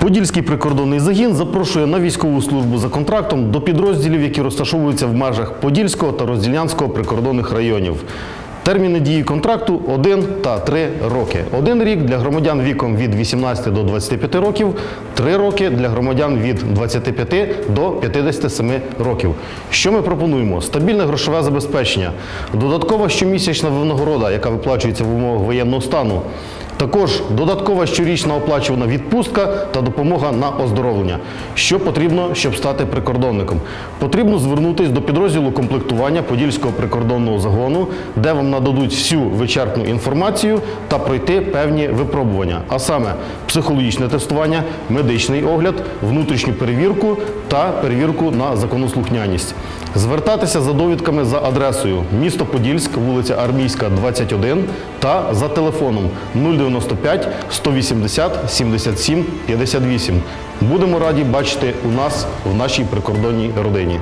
Подільський прикордонний загін запрошує на військову службу за контрактом до підрозділів, які розташовуються в межах Подільського та Розділянського прикордонних районів. Терміни дії контракту 1 та 3 роки. Один рік для громадян віком від 18 до 25 років, 3 роки для громадян від 25 до 57 років. Що ми пропонуємо? Стабільне грошове забезпечення, додаткова щомісячна винагорода, яка виплачується в умовах воєнного стану. Також додаткова щорічна оплачувана відпустка та допомога на оздоровлення. Що потрібно, щоб стати прикордонником? Потрібно звернутися до підрозділу комплектування Подільського прикордонного загону, де вам нададуть всю вичерпну інформацію та пройти певні випробування, а саме психологічне тестування, медичний огляд, внутрішню перевірку та перевірку на законослухняність. Звертатися за довідками за адресою місто Подільськ, вулиця Армійська, 21 та за телефоном 095 180 77 58. Будемо раді бачити у нас в нашій прикордонній родині.